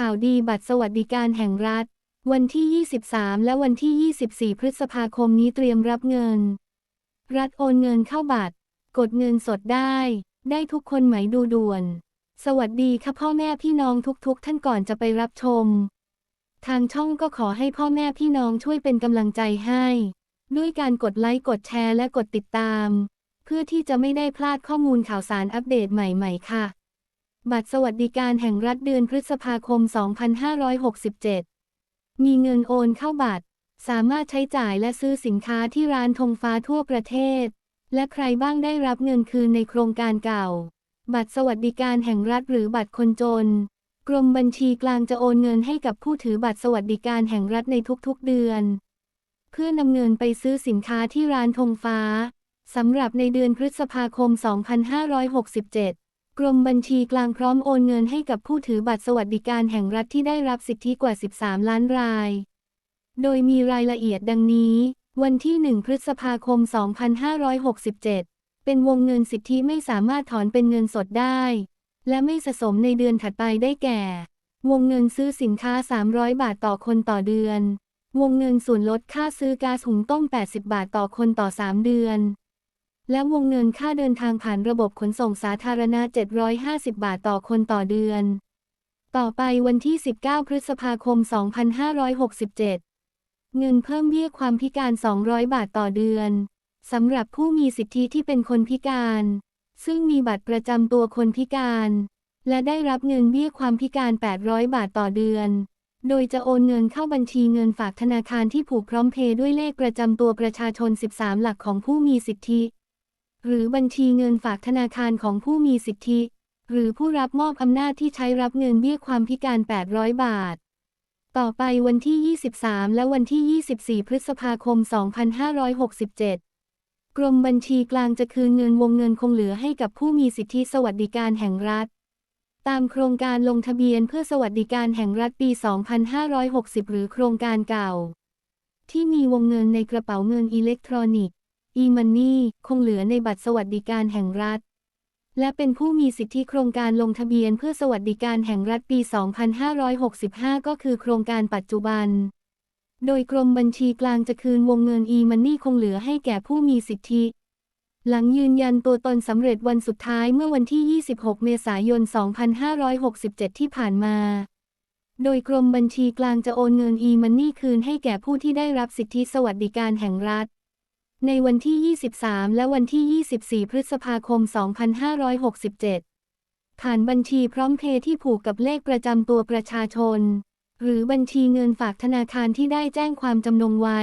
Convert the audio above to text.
ข่าวดีบัตรสวัสดิการแห่งรัฐ วันที่ 23 และวันที่ 24 พฤษภาคมนี้เตรียมรับเงิน รัฐโอนเงินเข้าบัตร กดเงินสดได้ ได้ทุกคนไหมดูด่วน สวัสดีค่ะพ่อแม่พี่น้องทุกๆ ท่านก่อนจะไปรับชม ทางช่องก็ขอให้พ่อแม่พี่น้องช่วยเป็นกำลังใจให้ ด้วยการกดไลค์กดแชร์และกดติดตาม เพื่อที่จะไม่ได้พลาดข้อมูลข่าวสารอัปเดตใหม่ ๆ ค่ะ บัตรสวัสดิการแห่งรัฐเดือนพฤษภาคม 2567 มีเงินโอนเข้าบัตร สามารถใช้จ่ายและซื้อสินค้าที่ร้านธงฟ้าทั่วประเทศ และใครบ้างได้รับเงินคืนในโครงการเก่า บัตรสวัสดิการแห่งรัฐหรือบัตรคนจน กรมบัญชีกลางจะโอนเงินให้กับผู้ถือบัตรสวัสดิการแห่งรัฐในทุกๆเดือน เพื่อนำเงินไปซื้อสินค้าที่ร้านธงฟ้าสำหรับในเดือนพฤษภาคม 2567 กรมบัญชีกลางพร้อมโอนเงินให้กับผู้ถือบัตรสวัสดิการแห่งรัฐที่ได้รับสิทธิกว่า 13 ล้านราย โดยมีรายละเอียดดังนี้ วันที่ 1 พฤษภาคม 2567 เป็นวงเงินสิทธิไม่สามารถถอนเป็นเงินสดได้ และไม่สะสมในเดือนถัดไปได้แก่ วงเงินซื้อสินค้า 300 บาทต่อคนต่อเดือน วงเงินส่วนลดค่าซื้อก๊าซหุงต้ม 80 บาทต่อคนต่อ 3 เดือน และวงเงินค่าเดินทางผ่านระบบขนส่งสาธารณะ 750 บาทต่อคนต่อเดือน ต่อไปวันที่ 19 พฤษภาคม 2567 เงินเพิ่มเบี้ยความพิการ 200 บาทต่อเดือนสำหรับผู้มีสิทธิที่เป็นคนพิการ ซึ่งมีบัตรประจำตัวคนพิการ และได้รับเงินเบี้ยความพิการ 800 บาทต่อเดือน โดยจะโอนเงินเข้าบัญชีเงินฝากธนาคารที่ผูกพร้อมเพย์ด้วยเลขประจำตัวประชาชน 13 หลักของผู้มีสิทธิ หรือบัญชีเงินฝากธนาคารของผู้มีสิทธิ หรือผู้รับมอบอำนาจที่ใช้รับเงินเบี้ยความพิการ 800 บาท ต่อไปวันที่ 23 และวันที่ 24 พฤษภาคม 2567 กรมบัญชีกลางจะคืนเงินวงเงินคงเหลือให้กับผู้มีสิทธิสวัสดิการแห่งรัฐ ตามโครงการลงทะเบียนเพื่อสวัสดิการแห่งรัฐปี 2560 หรือโครงการเก่า ที่มีวงเงินในกระเป๋าเงินอิเล็กทรอนิกส์ e-money คงเหลือในบัตรสวัสดิการแห่งรัฐ และเป็นผู้มีสิทธิโครงการลงทะเบียนเพื่อสวัสดิการแห่งรัฐปี 2565 ก็คือโครงการปัจจุบัน โดยกรมบัญชีกลางจะคืนวงเงิน e-money คงเหลือให้แก่ผู้มีสิทธิ หลังยืนยันตัวตนสำเร็จวันสุดท้ายเมื่อวันที่ 26 เมษายน 2567 ที่ผ่านมาโดยกรมบัญชีกลางจะโอนเงิน e-money คืนให้แก่ผู้ที่ได้รับสิทธิสวัสดิการแห่งรัฐ ในวันที่ 23 และวันที่ 24 พฤษภาคม 2567 ผ่านบัญชีพร้อมเพย์ที่ผูกกับเลขประจำตัวประชาชน หรือบัญชีเงินฝากธนาคารที่ได้แจ้งความจำนงไว้